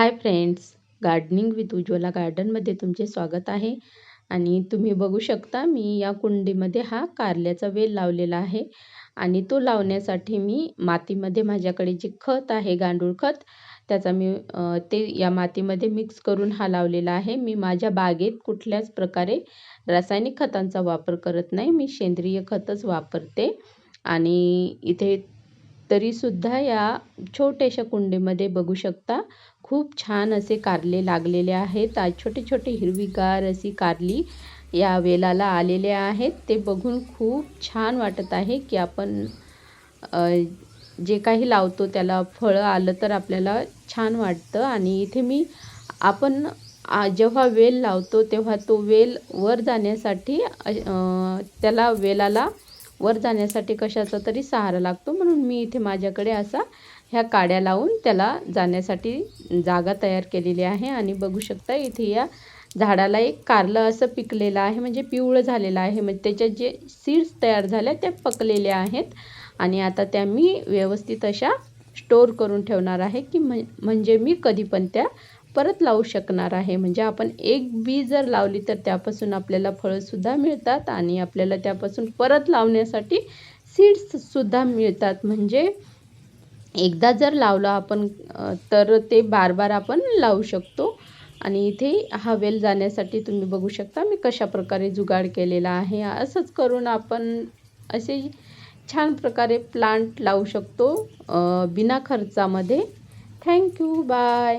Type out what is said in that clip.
Hi friends gardening with Ujjwala गार्डनमध्ये तुमचे स्वागत आहे. आणि तुम्ही बघू शकता मी या कुंडीमध्ये हा कारल्याचा वेल लावलेला आहे. आणि तो लावण्यासाठी मी मातीमध्ये माझ्याकडे जे खत आहे गांडूळ खत त्याचा मी ते या मातीमध्ये मिक्स करून हा लावलेला आहे. मी माझ्या बागेत कुठल्याच प्रकारे रासायनिक खतांचा वापर करत नाही. मी सेंद्रिय खतच वापरते. आणि इथे तरीसुद्धा या छोट्याशा कुंडीमध्ये बघू शकता. खूप छान असे कारले लागलेले आहेत. आज छोटे छोटे हिरवीगार अशी कारली या वेलाला आलेले आहेत. ते बघून खूप छान वाटत आहे की आपण जे काही लावतो त्याला फळं आलं तर आपल्याला छान वाटतं. आणि इथे मी आपण जेव्हा वेल लावतो तेव्हा तो वेल वर जाण्यासाठी त्याला वेलाला वर जाण्यासाठी कशाचा तरी सहारा लागतो. म्हणून मी इथे माझ्याकडे असा ह्या काड्या लावून त्याला जाण्यासाठी जागा तयार केलेली आहे. आणि बघू शकता इथे या झाडाला एक कारलं असं पिकलेलं आहे. म्हणजे पिवळं झालेलं आहे. म्हणजे त्याच्या जे सीड्स तयार झाल्या त्या पकलेल्या आहेत. आणि आता त्या मी व्यवस्थित अशा स्टोअर करून ठेवणार आहे की म्हणजे मी कधी पण त्या परत लावू शकणार आहे. म्हणजे आपण एक बी जर लावली तर त्यापासून आपल्याला फळंसुद्धा मिळतात आणि आपल्याला त्यापासून परत लावण्यासाठी सीड्ससुद्धा मिळतात. म्हणजे एकदा जर लावलं आपण तर ते बार बार आपण लावू शकतो. आणि इथे हा वेल जाण्यासाठी तुम्ही बघू शकता मी कशा प्रकारे जुगाड केलेला आहे. असंच करून आपण असे छान प्रकारे प्लांट लावू शकतो बिना खर्चामध्ये. Thank you bye.